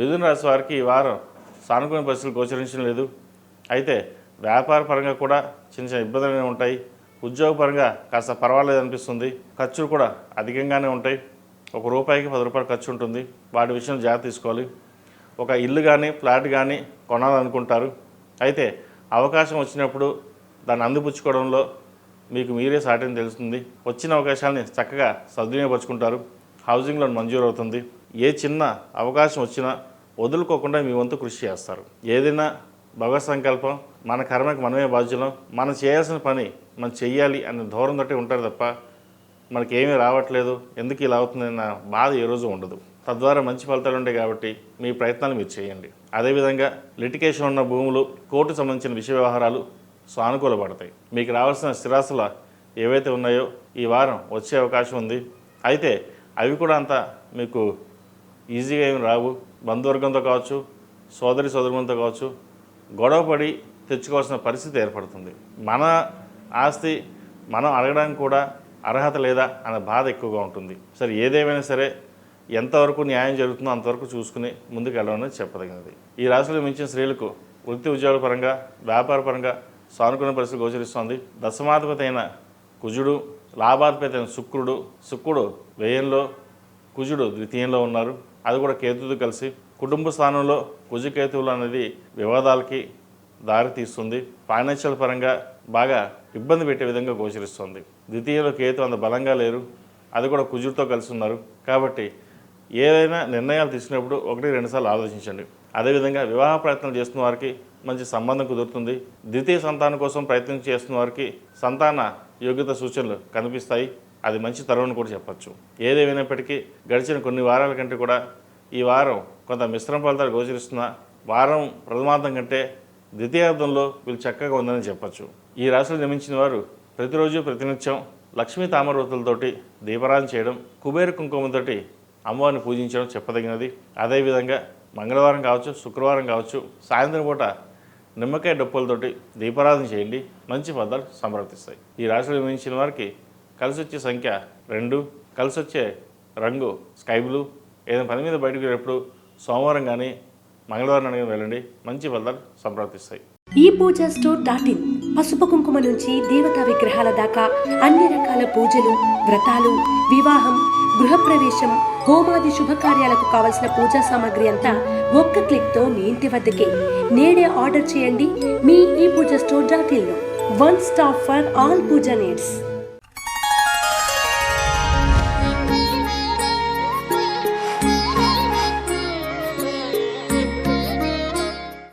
రాశి వారికి ఈ వారం సానుకూల పరిస్థితులు గోచరించడం లేదు. అయితే వ్యాపార పరంగా కూడా చిన్న చిన్న ఇబ్బందులు ఉంటాయి. ఉద్యోగపరంగా కాస్త పర్వాలేదు అనిపిస్తుంది. ఖర్చులు కూడా అధికంగానే ఉంటాయి. ఒక రూపాయికి పది రూపాయలు ఖర్చు ఉంటుంది. వాటి విషయంలో జాగ్రత్త తీసుకోవాలి. ఒక ఇల్లు కానీ ఫ్లాట్ కానీ కొనాలనుకుంటారు. అయితే అవకాశం వచ్చినప్పుడు దాన్ని అందిపుచ్చుకోవడంలో మీకు మీరే సాటిని తెలుస్తుంది. వచ్చిన అవకాశాన్ని చక్కగా సద్వినియోగపరుచుకుంటారు. హౌసింగ్ లోన్ మంజూరు అవుతుంది ఏ చిన్న అవకాశం వచ్చినా వదులుకోకుండా మీ వంతు కృషి చేస్తారు. ఏదైనా భగవత్ సంకల్పం మన కర్మకి మనమే బాధ్యులం మనం చేయాల్సిన పని మనం చెయ్యాలి అనే ధోరణితోటి ఉంటారు తప్ప మనకి ఏమీ రావట్లేదు. ఎందుకు ఇలా అవుతుందన్న బాధ ఏ రోజు ఉండదు. తద్వారా మంచి ఫలితాలు ఉంటాయి కాబట్టి మీ ప్రయత్నాలు మీరు చేయండి. అదేవిధంగా లిటికేషన్ ఉన్న భూములు కోర్టు సంబంధించిన విషయ వ్యవహారాలు సానుకూలపడతాయి మీకు రావాల్సిన స్థిరాస్తుల ఏవైతే ఉన్నాయో ఈ వారం వచ్చే అవకాశం ఉంది. అయితే అవి కూడా అంత మీకు ఈజీగా ఏమి రావు. బంధువర్గంతో కావచ్చు సోదరి సోదరులతో కావచ్చు గొడవపడి తెచ్చుకోవాల్సిన పరిస్థితి ఏర్పడుతుంది. మన ఆస్తి మనం అడగడానికి కూడా అర్హత లేదా అనే బాధ ఎక్కువగా ఉంటుంది. సరే ఏదేమైనా సరే ఎంతవరకు న్యాయం జరుగుతుందో అంతవరకు చూసుకుని ముందుకు వెళ్ళమని చెప్పదగినది. ఈ రాశిలో మించిన స్త్రీలకు వృత్తి ఉద్యోగాల పరంగా వ్యాపార పరంగా సానుకూల పరిస్థితి గోచరిస్తోంది. దశమాధిపతి అయిన కుజుడు లాభాధిపతి అయిన శుక్రుడు శుక్రుడు వ్యయంలో కుజుడు ద్వితీయంలో ఉన్నారు. అది కూడా కేతుతో కలిసి కుటుంబ స్థానంలో కుజకేతువులు అనేది వివాదాలకి దారి తీస్తుంది. ఫైనాన్షియల్ పరంగా బాగా ఇబ్బంది పెట్టే విధంగా గోచరిస్తుంది. ద్వితీయలో కేతు అంత బలంగా లేరు. అది కూడా కుజుడితో కలిసి ఉన్నారు. కాబట్టి ఏదైనా నిర్ణయాలు తీసుకున్నప్పుడు ఒకటి రెండుసార్లు ఆలోచించండి. అదేవిధంగా వివాహ ప్రయత్నం చేస్తున్న వారికి మంచి సంబంధం కుదురుతుంది. ద్వితీయ సంతానం కోసం ప్రయత్నం చేస్తున్న వారికి సంతాన యోగ్యత సూచనలు కనిపిస్తాయి. అది మంచి తరుణం కూడా చెప్పచ్చు. ఏదేమైనప్పటికీ గడిచిన కొన్ని వారాల కంటే కూడా ఈ వారం కొంత మిశ్రమ ఫలితాలు గోచరిస్తున్న వారం ప్రథమార్థం కంటే ద్వితీయార్థంలో వీళ్ళు చక్కగా ఉందని చెప్పచ్చు. ఈ రాశిలో నిర్మించిన వారు ప్రతిరోజు ప్రతినిత్యం లక్ష్మీ తామరవతులతోటి దీపారాధన చేయడం కుబేర కుంకుమతోటి అమ్మవారిని పూజించడం చెప్పదగినది. అదేవిధంగా మంగళవారం కావచ్చు శుక్రవారం కావచ్చు సాయంత్రం పూట నిమ్మకాయ డప్పులతోటి దీపారాధన చేయండి. మంచి ఫలితాలు సమర్థిస్తాయి ఈ రాశిలో నిర్మించిన వారికి కలిసి వచ్చే సంఖ్య రెండు కలిసి వచ్చే రంగు స్కై బ్లూ. ఏదైనా పని మీద బయటకు వెళ్ళినప్పుడు సోమవారం కానీ మంగళవారం కానీ వెళ్ళండి. మంచి ఫలితాలు సంప్రాప్తిస్తాయి ఈ పూజ స్టోర్ డాట్ ఇన్ పసుపు కుంకుమ నుంచి దేవతా విగ్రహాల దాకా అన్ని రకాల పూజలు వ్రతాలు వివాహం గృహప్రవేశం హోమాది శుభకార్యాలకు కావలసిన పూజా సామాగ్రి అంతా ఒక్క క్లిక్తో మీ ఇంటి వద్దకే. నేడే ఆర్డర్ చేయండి మీ ఈ పూజ store dot ఇన్లో one stop for all puja needs.